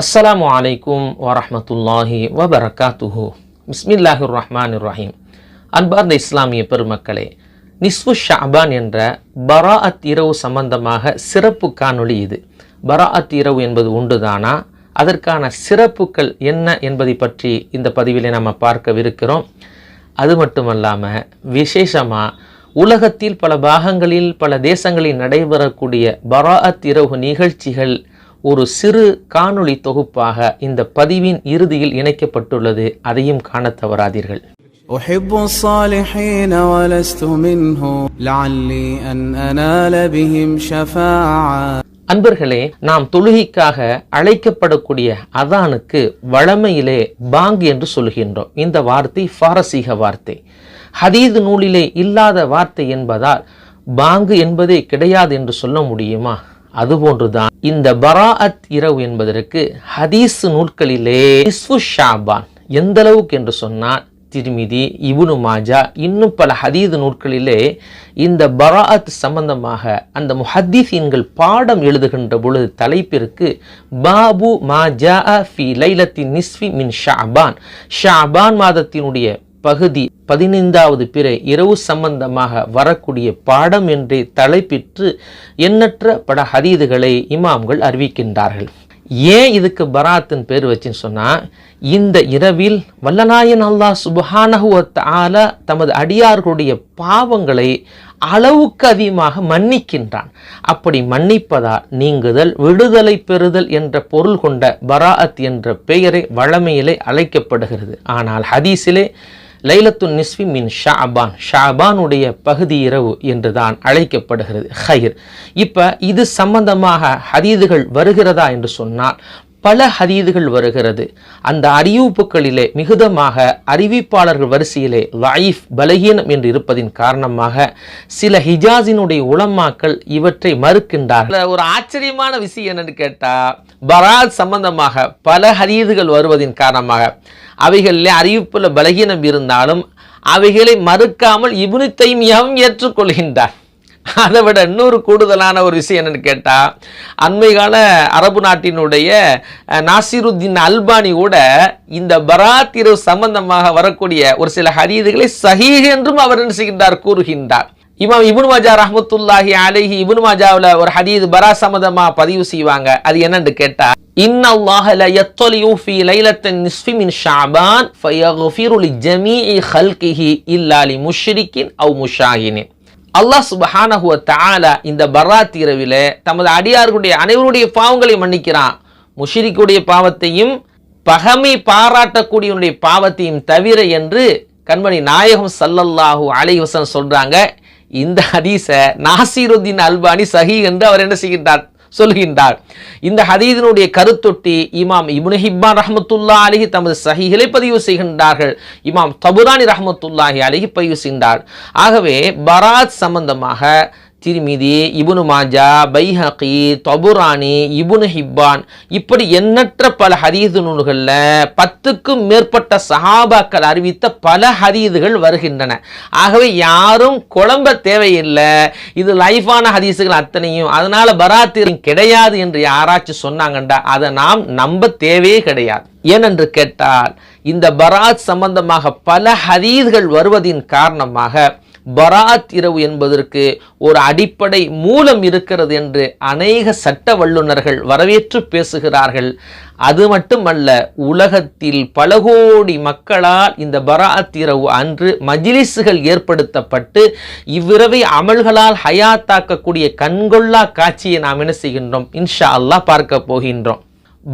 அஸ்ஸலாமு அலைக்கும் வரமத்துல்லாஹி வபரகாத்துஹு பிஸ்மில்லாஹிர் ரஹ்மான் ரஹீம் அன்பார்ந்த இஸ்லாமிய பெருமக்களே நிஸ்வு ஷாபான் என்ற பராஅத் இரவு சம்பந்தமாக சிறப்பு காணொளி இது. பராஅத் இரவு என்பது உண்டுதானா? அதற்கான சிறப்புகள் என்ன என்பதை பற்றி இந்த பதிவிலே நம்ம பார்க்கவிருக்கிறோம். அது மட்டுமல்லாமல் விசேஷமாக உலகத்தில் பல பாகங்களில் பல தேசங்களில் நடைபெறக்கூடிய பராஅத் இரவு நிகழ்ச்சிகள் ஒரு சிறு காணொளி தொகுப்பாக இந்த பதிவின் இறுதியில் இணைக்கப்பட்டுள்ளது அதையும் காணத் தவறாதீர்கள் أحب الصالحين ولست منه لعلي أن أنال بهم شفاعة அன்பர்களே நாம் தொழுகைக்காக அழைக்கப்படக்கூடிய அதானுக்கு வழமையிலே பாங் என்று சொல்கின்றோம் இந்த வார்த்தை பாரசீக வார்த்தை ஹதீது நூலிலே இல்லாத வார்த்தை என்பதால் பாங்கு என்பதே கிடையாது என்று சொல்ல முடியுமா அதுபோன்றுதான் இந்த பராஅத் இரவு என்பதற்கு ஹதீஸ் நூல்களிலே நிஸ்ஃபு ஷாபான் எந்த அளவுக்கு என்று சொன்னால் திருமிதி இபுனு மாஜா இன்னும் பல ஹதீது நூல்களிலே இந்த பராஅத் சம்பந்தமாக அந்த முஹத்தீசீன்கள் பாடம் எழுதுகின்ற பொழுது தலைப்பிற்கு பாபு மாஜா ஃபி லைலத்தின் நிஸ்வி மின் ஷாபான். ஷாபான் மாதத்தினுடைய பகுதி பதினைந்தாவது பிறை இரவு சம்பந்தமாக வரக்கூடிய பாடம் என்றே தலைப்பிற்று எண்ணற்ற பட ஹதீதுகளை இமாம்கள் அறிவிக்கின்றார்கள். ஏன் இதுக்கு பராத்தின் பேர் வச்சுன்னு சொன்னால் இந்த இரவில் வல்லநாயன் அல்லாஹ் சுபஹானஹுவத் ஆல தமது அடியார்களுடைய பாவங்களை அளவுக்கு அதிகமாக மன்னிக்கின்றான். அப்படி மன்னிப்பதால் நீங்குதல் விடுதலை பெறுதல் என்ற பொருள் கொண்ட பராத் என்ற பெயரை வழமையிலே அழைக்கப்படுகிறது. ஆனால் ஹதீஸிலே லைலத்துன் நிஸ்வி மின் ஷாபான். ஷாபானுடைய பகுதி இரவு என்று தான் அழைக்கப்படுகிறது. ஹயிர் இப்போ இது சம்பந்தமாக ஹதீதுகள் வருகிறதா என்று சொன்னால் பல ஹதீதுகள் வருகிறது. அந்த அறிவிப்புகளிலே மிகுதமாக அறிவிப்பாளர்கள் வரிசையிலே லைஃப் பலகீனம் என்று இருப்பதின் காரணமாக சில ஹிஜாஸினுடைய உளமாக்கள் இவற்றை மறுக்கின்றார்கள். ஒரு ஆச்சரியமான விஷயம் என்னன்னு கேட்டால் பராத் சம்பந்தமாக பல ஹதீதுகள் வருவதின் காரணமாக அவைகளில் அறிவிப்பில் பலகீனம் இருந்தாலும் அவைகளை மறுக்காமல் இபுனி தைமியாவும் ஏற்றுக்கொள்கின்றார். அதை விட இன்னொரு கூடுதலான ஒரு விஷயம் என்னென்னு கேட்டால் அண்மைகால அரபு நாட்டினுடைய நாசிருத்தீன் அல்பானி கூட இந்த பராத் இரவு சம்பந்தமாக வரக்கூடிய ஒரு சில ஹரீதுகளை சஹீஹ் என்றும் அவர் என்ன செய்கின்றார் கூறுகின்றார். இமாம் இபுன் மாஜா ரஹமத்துல்லாஹி அலைஹி இபுன் மாஜாவில் ஒரு ஹதீது பரா சமதமா பதிவு செய்வாங்க. அது என்னன்னு கேட்டா இன்னல்லாஹ ல யத்தலியு ஃபி லைலத்தின் நிஸ்ஃபி ஷாபான் ஃபயக்ஃபிரு லிஜமீஇ ஹல்கிஹி இல்லா அவ் முஷாஹினின். அல்லாஹ் சுபஹானஹுவ தஆலா இந்த பராத் இரவில தமது அடியார்களுடைய அனைவருடைய பாவங்களை மன்னிக்கிறான். முஷிரிக்குடைய பாவத்தையும் பகமை பாராட்டக்கூடியவனுடைய பாவத்தையும் தவிர என்று கண்மணி நாயகம் சல்லல்லாஹு அலைஹசன் சொல்கிறாங்க சொல்றாங்க. இந்த ஹதீஸ நாசிருத்தீன் அல்பானி சஹி என்று அவர் என்ன செய்கின்றார்? சொல்கின்றார் இந்த ஹதீதினுடைய கருத்தொட்டி இமாம் இப்னு ஹிப்பான் ரஹமத்துல்லா அலிஹி தமது சஹிகளை பதிவு செய்கின்றார்கள். இமாம் தபுரானி ரஹமத்துல்லாஹி அலிஹி பதிவு செய்கின்றார். ஆகவே பராத் சம்பந்தமாக திருமிதி இபுனு மாஜா பைஹகி தபுரானி இபுனு ஹிப்பான். இப்படி எண்ணற்ற பல ஹரீது நூல்களில் பத்துக்கும் மேற்பட்ட சஹாபாக்கள் அறிவித்த பல ஹரீதுகள் வருகின்றன. ஆகவே யாரும் குழம்ப தேவையில்லை. இது லைஃபான ஹதீஸுகள் அத்தனையும். அதனால பராத்திரம் கிடையாது என்று யாராச்சும் சொன்னாங்கண்டா அதை நாம் நம்ப தேவையே கிடையாது. ஏனென்று கேட்டால் இந்த பராத் சம்பந்தமாக பல ஹதீதுகள் வருவதின் காரணமாக பராத் இரவு என்பதற்கு ஒரு அடிப்படை மூலம் இருக்கிறது என்று அநேக சட்ட வல்லுநர்கள் வரவேற்று பேசுகிறார்கள். அது மட்டுமல்ல உலகத்தில் பல கோடி மக்களால் இந்த பராத் இரவு அன்று மஜிலிஸுகள் ஏற்படுத்தப்பட்டு இவ்விரவை அமல்களால் ஹயாத்தாக்கக்கூடிய கண்கொள்ளா காட்சியை நாம் என்ன செய்கின்றோம்? இன்ஷா அல்லாஹ் பார்க்க போகின்றோம்.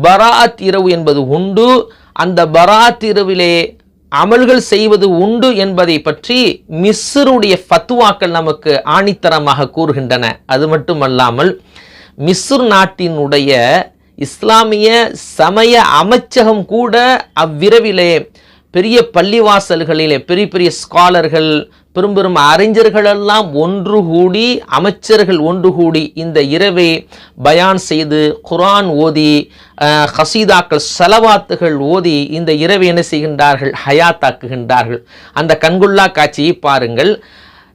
பராத் இரவு என்பது உண்டு. அந்த பராத் இரவிலே அமல்கள் செய்வது உண்டு என்பதை பற்றி மிஸ்ருடைய ஃபத்துவாக்கள் நமக்கு ஆணித்தரமாக கூறுகின்றன. அது மட்டுமல்லாமல் மிஸ்ர் நாட்டினுடைய இஸ்லாமிய சமய அமைச்சகம் கூட அவ்விரவிலே பெரிய பள்ளிவாசல்களிலே பெரிய பெரிய ஸ்காலர்கள் பெரும் பெரும் அறிஞர்களெல்லாம் ஒன்று கூடி அமைச்சர்கள் ஒன்று கூடி இந்த இரவை பயான் செய்து குரான் ஓதி ஹசீதாக்கள் செலவாத்துகள் ஓதி இந்த இரவை என்ன செய்கின்றார்கள்? ஹயாத்தாக்குகின்றார்கள். அந்த கண்கொள்ளா காட்சியை பாருங்கள்.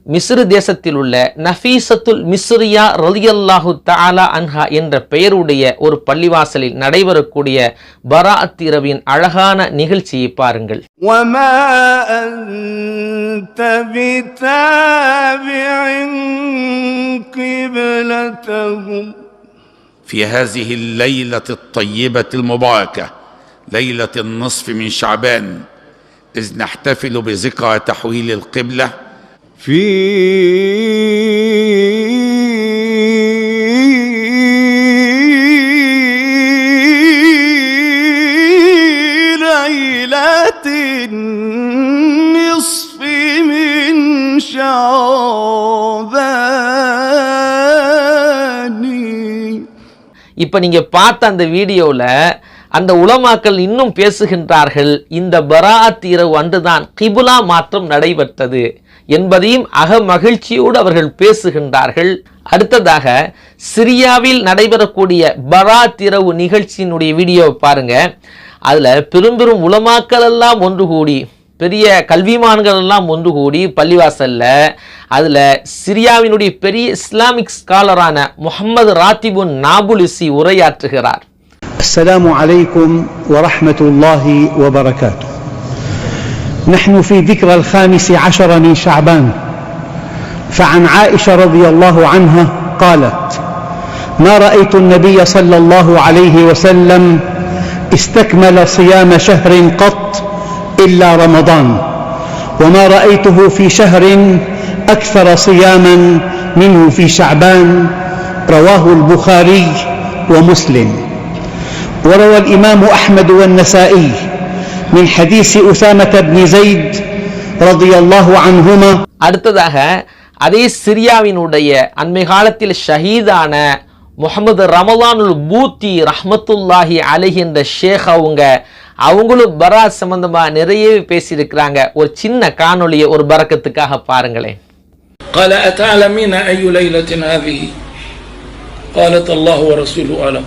மிஸ்ரு தேசத்தில் உள்ள நஃபீசத்துல் மிஸ்ரியா ரலியல்லாஹு தஆலா அன்ஹா என்ற பெயருடைய ஒரு பள்ளிவாசலில் நடைபெறக்கூடிய பராஅத் இரவின் அழகான நிகழ்ச்சியை பாருங்கள் وما أنت بتابع قبلتهم في هذه الليلة الطيبة المباركة ليلة النصف من شعبان إذ نحتفل بذكرى تحويل القبلة في ليلة النصف من شعبان இப்ப நீங்க பார்த்த அந்த வீடியோல அந்த உலமாக்கள் இன்னும் பேசுகின்றார்கள் இந்த பராஅத் இரவு அன்றுதான் கிபுலா மாற்றம் நடைபெற்றது என்பதையும் அகமகிழ்ச்சியோடு அவர்கள் பேசுகின்றார்கள். அடுத்ததாக சிரியாவில் நடைபெறக்கூடிய பராத் இரவு நிகழ்ச்சியினுடைய வீடியோவை பாருங்க. அதில் பெரும் பெரும் உலமாக்கள் எல்லாம் ஒன்று கூடி பெரிய கல்விமான்கள் எல்லாம் ஒன்று கூடி பள்ளிவாசல்ல அதில் சிரியாவினுடைய பெரிய இஸ்லாமிக் ஸ்காலரான முகமது ராத்திபுன் நாபுலிசி உரையாற்றுகிறார். அஸ்லாம் வலைக்கும் வரமத்துல்லாஹி வபரகாத்து نحن في ذكرى الخامس عشر من شعبان، فعن عائشة رضي الله عنها قالت: ما رأيت النبي صلى الله عليه وسلم استكمل صيام شهر قط إلا رمضان، وما رأيته في شهر أكثر صياما منه في شعبان، رواه البخاري ومسلم. وروى الإمام أحمد والنسائي من حديث أسامة بن زيد رضي الله عنهما அடுத்ததாக அதே சிரியாவினுடைய அண்மை காலத்தில் ஷஹீதான முகமது ரமலானுல் பூத்தி ரஹ்மத்துல்லாஹி அலைஹி என்ற ஷேக் அவங்க அவங்களும் பராத் சம்பந்தமா நிறையவே பேசியிருக்கிறாங்க ஒரு சின்ன காணொளியை ஒரு பறக்கத்துக்காக பாருங்களேன் قال أتعلمين أي ليلة هذه قالت الله ورسوله أعلم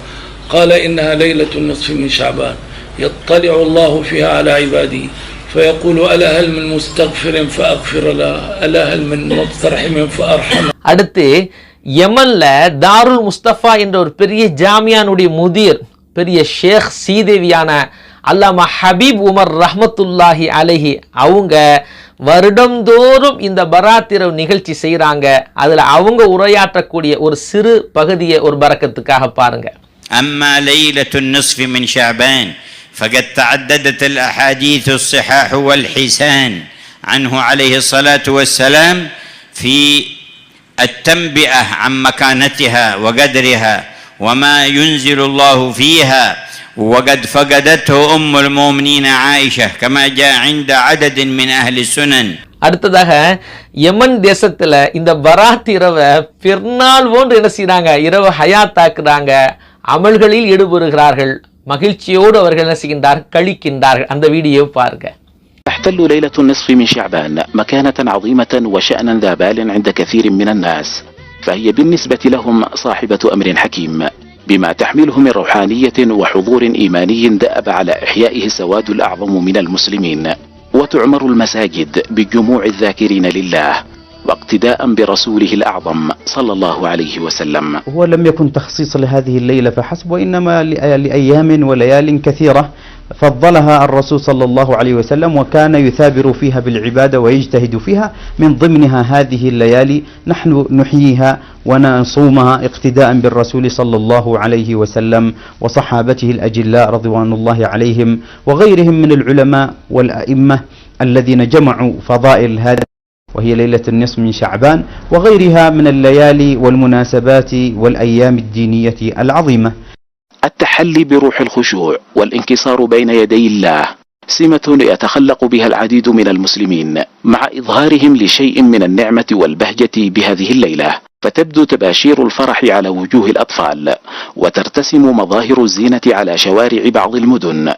قال إنها ليلة النصف من شعبان يطلع الله فيها على عباده فيقول ألا هل من مستغفر فأغفر له ألا هل من مسترحم فأرحمه அடுத்து யமன்ல தாருல் முஸ்தபா என்ற ஒரு பெரிய ஜாமியானுடைய முதிர் பெரிய ஷேக் சீதேவியான அல்லாமா ஹபீப் உமர் ரஹ்மத்துல்லாஹி அலைஹி அவங்க வருடந்தோறும் இந்த பராத் இரவு நிகழ்ச்சி செய்கிறாங்க அதில் அவங்க உரையாற்றக்கூடிய ஒரு சிறு பகுதியை ஒரு பறக்கத்துக்காக பாருங்க أما ليلة النصف من شعبان فقد تعددت الأحاديث الصحاح والحسان عنه عليه الصلاة والسلام في التنبئة عن مكانتها وقدرها وما ينزل الله فيها وقد فقدته أم المؤمنين عائشة كما جاء عند عدد من أهل السنن அடுத்ததாக யமன் தேசத்துல இந்த பராத் இரவை பெருநாள் போன்று என்ன செய்றாங்க இரவு ஹயாத்தாக்குறாங்க அமல்களில் ஈடுபடுகிறார்கள் மகிழ்ச்சியோடு அவர்கள் என்ன செய்கின்றார்கள் கழிக்கின்றார்கள் அந்த வீடியோ பாருங்க تحتل ليلة النصف من شعبان مكانة عظيمة وشأنا ذا بال عند كثير من الناس فهي بالنسبة لهم صاحبة أمر حكيم بما تحمله من روحانية وحضور إيماني دأب على إحيائه السواد الأعظم من المسلمين وتعمر المساجد بجموع الذاكرين لله واقتداء برسوله الأعظم صلى الله عليه وسلم. هو لم يكن تخصيص لهذه الليلة فحسب وإنما لأ- لأيام وليال كثيرة فضلها الرسول صلى الله عليه وسلم وكان يثابر فيها بالعبادة ويجتهد فيها. من ضمنها هذه الليالي نحن نحييها ونصومها اقتداء بالرسول صلى الله عليه وسلم وصحابته الأجلاء رضوان الله عليهم وغيرهم من العلماء والأئمة الذين جمعوا فضائل هذه وهي ليلة النصف من شعبان وغيرها من الليالي والمناسبات والأيام الدينية العظيمة. التحلي بروح الخشوع والانكسار بين يدي الله سمة يتخلق بها العديد من المسلمين مع إظهارهم لشيء من النعمة والبهجة بهذه الليلة. فتبدو تباشير الفرح على وجوه الأطفال وترتسم مظاهر الزينة على شوارع بعض المدن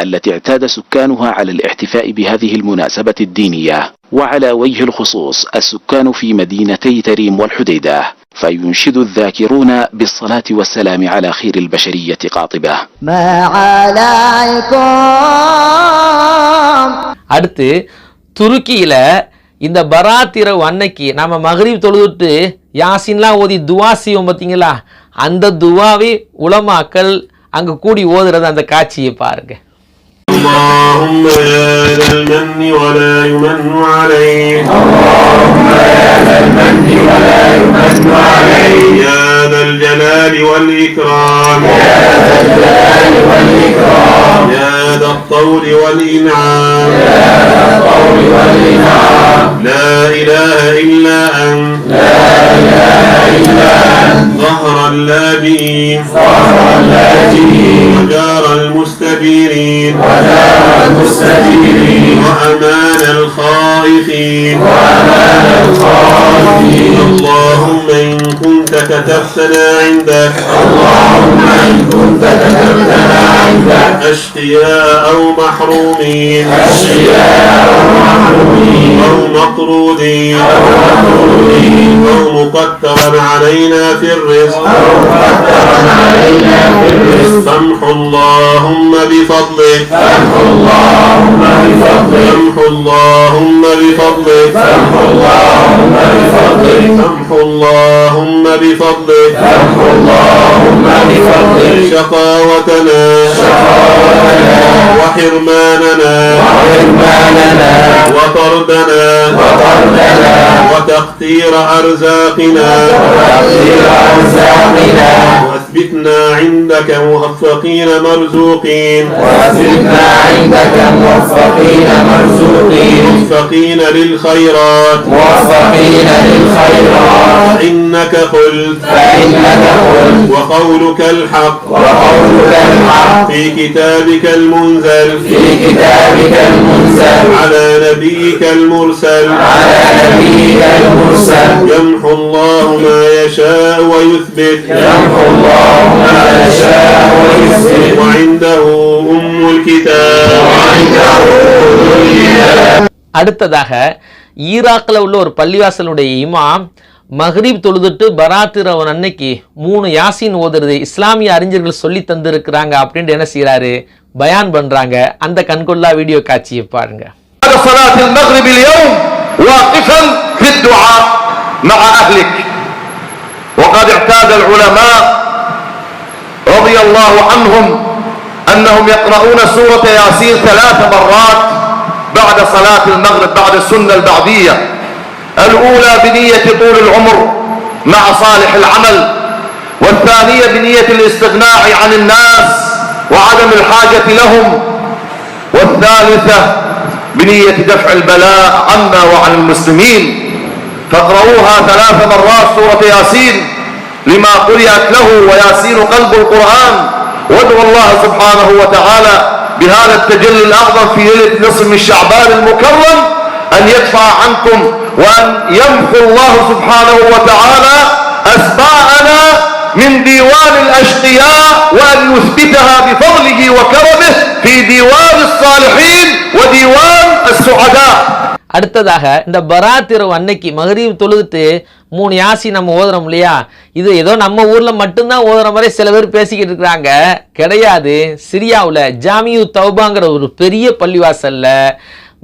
التي اعتاد سكانها على الاحتفاء بهذه المناسبة الدينية. وعلى وجه الخصوص السكان في مدينتي تريم والحديدة فينشد الذاكرون بالصلاة والسلام على خير البشرية قاطبة ما عليكم அடுத்து துருக்கியில இந்த பராத் இரவு அன்னைக்கு நம்ம மகரீப் தொழுதுட்டு யாசின்லாம் ஓதி துவா செய்வோம் பார்த்தீங்களா அந்த துவாவை உலமாக்கள் அங்க கூடி ஓதுறது அந்த காட்சியை பாருங்க اللهم يا ذا المن ولا يمن عليك اللهم يا ذا المن ولا يمن عليك يا ذا الجلال والإكرام. يا ذا الجلال والإكرام يا ذا الطول والإنعام. يا ذا الطول والإنعام لا إله إلا أنت. لا إله إلا أنت ظهر اللاجئين ظهر اللاجئين وجار المستبيرين المستجيرين وأمان الخائفين. وأمان الخائفين اللهم إن كنت كتبتنا عندك. اللهم إن كنت كتبتنا عندك أشقياء أو محرومين. أشقياء أو محرومين أو مطرودين. أو مطرودين أو مقدرا علينا في الرزق. أو مقدرا علينا فامحو اللهم بفضله. فامحو اللهم فامح اللهم بفضلك فامح اللهم بفضلك فامح اللهم بفضلك فامح اللهم بفضلك شقاوتنا شقاوتنا وحرماننا وحرماننا وطردنا وطردنا وتقتير أرزاقنا وتقتير أرزاقنا وأثبتنا عندك موفقين مرزوقين. وأثبتنا عندك موفقين مرزوقين. موفقين للخيرات. موفقين للخيرات. فإنك قلت. فإنك قلت. وقولك الحق. وقولك الحق. في كتابك المنزل. في كتابك المنزل. على نبيك المرسل. على نبيك المرسل. يمحو الله ما يشاء ويثبت. يمحو الله ما يشاء ويثبت. وعنده أم الكتاب وعنده أم الكتاب அடுத்ததாக ஈராக்கில் உள்ள ஒரு பள்ளிவாசலுடைய இமாம் மஹ்ரீப் தொழுதுட்டு பராத் இரவு அன்னைக்கு மூணு யாசின் ஓதுறது இஸ்லாமிய அறிஞர்கள் சொல்லி தந்திருக்கிறாங்க அப்படின்ட்டு என்ன செய்றாரு பயான் பண்றாங்க அந்த கண்கொள்ளா வீடியோ காட்சியை பாருங்க بعد صلاة المغرب اليوم واقفا في الدعاء مع أهلك وقد اعتاد العلماء رضي الله عنهم أنهم يقرؤون سورة ياسين ثلاث مرات بعد صلاة المغرب بعد السنة البعدية. الأولى بنية طول العمر مع صالح العمل والثانية بنية الاستغناء عن الناس وعدم الحاجة لهم والثالثة بنية دفع البلاء عنا وعن المسلمين. فاقرؤوها ثلاث مرات سورة ياسين لما قرئت له وياسين قلب القرآن. وادعوا الله سبحانه وتعالى بهذا التجلي الأعظم في ليلة نصف من شعبان المكرم أن يدفع عنكم وأن يمحو الله سبحانه وتعالى أسماءنا من ديوان الأشقياء وأن يثبتها بفضله وكرمه في ديوان الصالحين وديوان السعداء அடுத்ததாக இந்த பராத் இரவு அன்னைக்கு மகரீப் தொழுதுட்டு மூணு யாசி நம்ம ஓதுறோம் இல்லையா? இது ஏதோ நம்ம ஊரில் மட்டும்தான் ஓதுற மாதிரி சில பேர் பேசிக்கிட்டு இருக்கிறாங்க. கிடையாது. சிரியாவில் ஜாமியு தௌபாங்கிற ஒரு பெரிய பள்ளிவாசலில்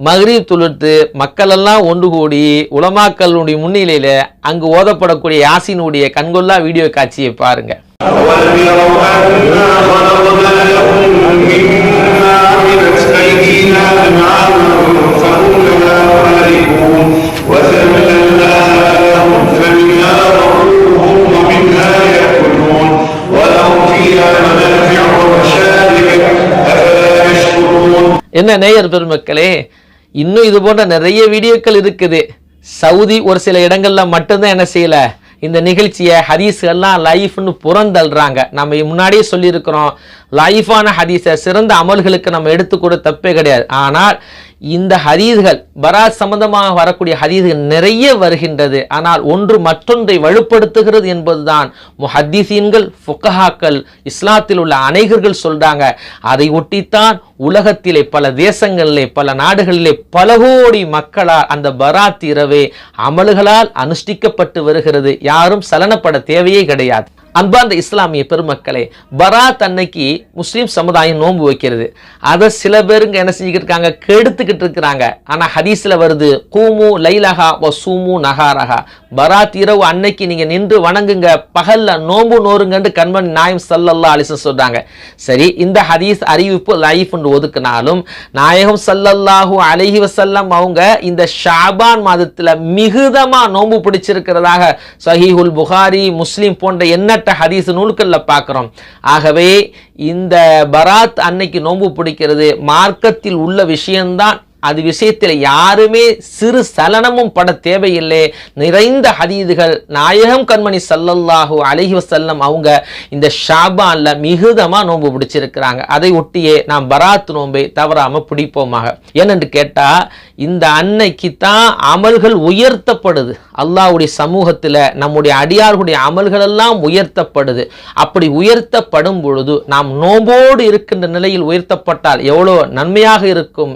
மகரீப் துளிர்த்து மக்களெல்லாம் ஒன்று கூடி உலமாக்களுடைய முன்னிலையில் அங்கு ஓதப்படக்கூடிய யாசினுடைய கண்கொள்ளா வீடியோ காட்சியை பாருங்க. وَسَ என்ன நேயர் பெருமக்களே? இன்னும் இது போன்ற நிறைய வீடியோக்கள் இருக்குது. சவுதி ஒரு சில இடங்கள்ல மட்டும்தான் என்ன செய்யல. இந்த நிகழ்ச்சியை ஹதீஸ்கள்லாம் லைஃப்னு புறந்தள்ளுறாங்க. நம்ம முன்னாடியே சொல்லியிருக்கிறோம். லைஃபான ஹதீஸை சிறந்த அமல்களுக்கு நம்ம எடுத்துக்கூட தப்பே கிடையாது. ஆனால் இந்த ஹதீஸ்கள் பராத் சம்பந்தமாக வரக்கூடிய ஹதீஸ்கள் நிறைய வருகின்றது. ஆனால் ஒன்று மற்றொன்றை வலுப்படுத்துகிறது என்பதுதான் ஹதீசீன்கள் ஃபுக்கஹாக்கள் இஸ்லாத்தில் உள்ள அநேகர்கள் சொல்கிறாங்க அதை ஒட்டித்தான் உலகத்திலே பல தேசங்களிலே பல நாடுகளிலே பல கோடி மக்களால் அந்த பராத் இரவே அமல்களால் அனுஷ்டிக்கப்பட்டு வருகிறது. யாரும் சலனப்பட தேவையே கிடையாது. அன்பார்ந்த இஸ்லாமிய பெருமக்களே பராத் அன்னைக்கு முஸ்லீம் சமுதாயம் நோன்பு வைக்கிறது. அதை சில பேருங்க என்ன செஞ்சுக்கிட்டு இருக்காங்க கெடுத்துக்கிட்டு இருக்கிறாங்க. ஆனால் ஹதீஸில் வருது கூமு லைலஹா வ சூமு நகாரஹா பராத் இரவு அன்னைக்கு நீங்கள் நின்று வணங்குங்க பகலில் நோன்பு நோருங்கன்னு கண்மணி நாயம் சல்லல்லா அலிசன் சொல்கிறாங்க சரி இந்த ஹதீஸ் அறிவிப்பு லைஃப் ஒதுக்குனாலும் நாயகம் சல்லல்லாஹு அலஹி வசல்லம் அவங்க இந்த ஷாபான் மாதத்தில் மிகுதமாக நோன்பு பிடிச்சிருக்கிறதாக சஹீஹுல் புகாரி முஸ்லீம் போன்ற எண்ணற்ற ஹதீஸ் நூல்கள்ல பார்க்கிறோம் ஆகவே இந்த பராத் அன்னைக்கு நோன்பு பிடிக்கிறது மார்க்கத்தில் உள்ள விஷயம்தான் அது விஷயத்தில் யாருமே சிறு சலனமும் பட தேவையில்லை. நிறைந்த ஹதீதுகள். நாயகம் கண்மணி சல்லல்லாஹு அலைஹி செல்லம் அவங்க இந்த ஷாபான்ல மிகுதமா நோன்பு பிடிச்சிருக்கிறாங்க. அதை ஒட்டியே நாம் பராத் நோன்பை தவறாம பிடிப்போமாக. ஏனென்று கேட்டா இந்த அன்னைக்கு தான் அமல்கள் உயர்த்தப்படுது. அல்லாஹ்வுடைய சமூகத்தில் நம்முடைய அடியார்களுடைய அமல்கள் எல்லாம் உயர்த்தப்படுது. அப்படி உயர்த்தப்படும் பொழுது நாம் நோம்போடு இருக்கின்ற நிலையில் உயர்த்தப்பட்டால் எவ்வளோ நன்மையாக இருக்கும்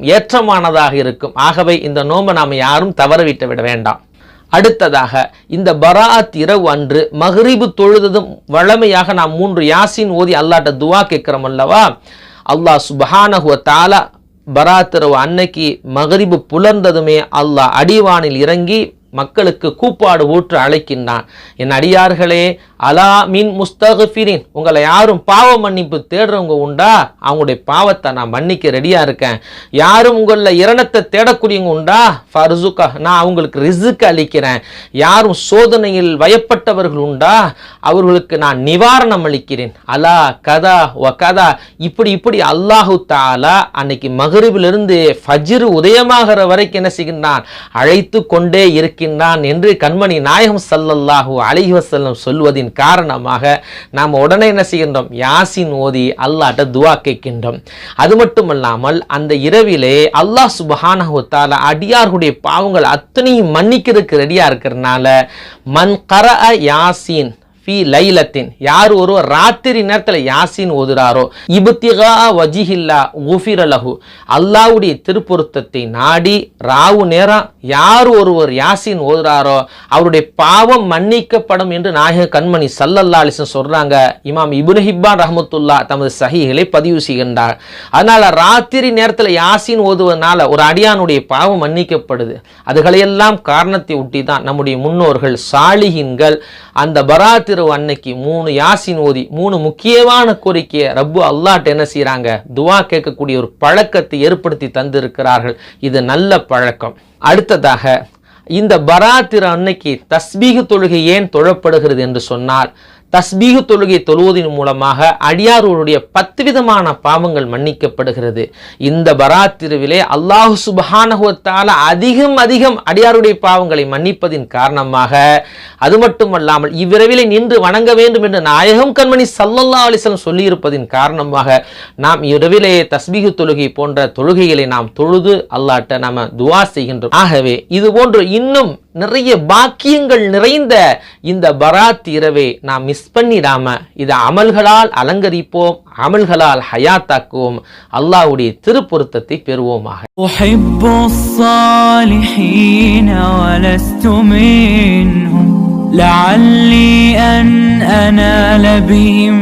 சிறப்பானதாக இருக்கும். ஆகவே இந்த நோன்பை நாம் யாரும் தவறவிட்டு விட வேண்டாம். அடுத்ததாக இந்த பராத் இரவு அன்று மகரிபு தொழுததும் வழமையாக நாம் மூன்று யாசின் ஓதி அல்லாட்ட துவா கேட்கிறோம் அல்லவா? அல்லாஹ் சுபஹானஹுவ தாலா பராத்திரவு பராத் இரவு அன்னைக்கு மகரிபு புலர்ந்ததுமே அல்லாஹ் அடிவானில் இறங்கி மக்களுக்கு கூப்பாடு ஊற்று அழைக்கின்றான். என் அடியார்களே அலா மின் முஸ்தகஃபிரின் உங்களை யாரும் பாவ மன்னிப்பு தேடுறவங்க உண்டா? அவங்களுடைய பாவத்தை நான் மன்னிக்க ரெடியாக இருக்கேன். யாரும் உங்களில் இரணத்தை தேடக்கூடியவங்க உண்டா? ஃபர்சுக்கா நான் அவங்களுக்கு ரிசுக்கு அளிக்கிறேன். யாரும் சோதனையில் வயப்பட்டவர்கள் உண்டா? அவர்களுக்கு நான் நிவாரணம் அளிக்கிறேன். அலா கதா ஒ கதா. இப்படி இப்படி அல்லாஹு தாலா அன்னைக்கு மகரிபிலிருந்து ஃபஜ்ரு உதயமாகிற வரைக்கும் என்ன செய்கின்றான்? அழைத்து கொண்டே இருக்கின்றான் என்று கண்மணி நாயகம் ஸல்லல்லாஹு அலிஹசல்லம் சொல்வதின் சொல்வதின் காரணமாக நாம் உடனே என்ன செய்கின்றோம்? யாசின் ஓதி அல்லாட்ட துவா கேட்கின்றோம். அது மட்டுமல்லாமல் அந்த இரவிலே அல்லாஹ் சுப்ஹானஹு அடியார்களுடைய பாவங்கள் அத்தனையும் மன்னிக்கிறதுக்கு ரெடியாக இருக்கிறனால மன் கர யாசின் ஃபி லைலத்தின் யார் ஒருவர் ராத்திரி நேரத்தில் யாசின் ஓதுறாரோ இபுத்திகா வஜிஹில்லா உஃபிரலகு அல்லாவுடைய திருப்பொருத்தத்தை நாடி ராவு நேரம் யார் ஒருவர் யாசின் ஓதுறாரோ அவருடைய பாவம் மன்னிக்கப்படும் என்று நாயக கண்மணி சல்லல்லா அலிசன் சொல்கிறாங்க இமாம் இப்னு ஹிப்பான் ரஹமத்துல்லா தமது சஹீகளை பதிவு செய்கின்றார். அதனால் ராத்திரி நேரத்தில் யாசின் ஓதுவதனால ஒரு அடியானுடைய பாவம் மன்னிக்கப்படுது. அதுகளையெல்லாம் காரணத்தை ஒட்டி தான் நம்முடைய முன்னோர்கள் சாலிகின்கள் அந்த பராத் பராத்திரு அன்னைக்கு மூணு யாசின் ஓதி மூணு முக்கியமான கோரிக்கையை ரப்பு அல்லாட்ட என்ன செய்கிறாங்க துவா கேட்கக்கூடிய ஒரு பழக்கத்தை ஏற்படுத்தி தந்திருக்கிறார்கள். இது நல்ல பழக்கம். அடுத்ததாக இந்த பராத்திர அன்னைக்கு தஸ்பீக தொழுகை ஏன் தொழப்படுகிறது என்று சொன்னால் தஸ்பீகு தொழுகை தொழுவதன் மூலமாக அடியார்களுடைய பத்து விதமான பாவங்கள் மன்னிக்கப்படுகிறது. இந்த பராத்திருவிலே அல்லாஹு சுபஹானஹுவத்தால அதிகம் அதிகம் அடியாருடைய பாவங்களை மன்னிப்பதின் காரணமாக அது மட்டுமல்லாமல் இவ்விரவிலே நின்று வணங்க வேண்டும் என்று நாயகம் கண்மணி சல்லல்லா அலிஸ்லம் சொல்லியிருப்பதின் காரணமாக நாம் இரவிலே தஸ்பீகு தொழுகை போன்ற தொழுகைகளை நாம் தொழுது அல்லாட்ட நாம துவா செய்கின்றோம். ஆகவே இது போன்று இன்னும் நிறைய பாக்கியங்கள் நிறைந்த இந்த பராத் இரவை நாம் மிஸ் பண்ணிடாம இதை அமல்களால் அலங்கரிப்போம் அமல்களால் ஹயாத்தாக்குவோம் அல்லாஹ்வுடைய திருப்பொருத்தத்தை பெறுவோமாக أحب الصالحين ولست منهم لعلي أن أنال بهم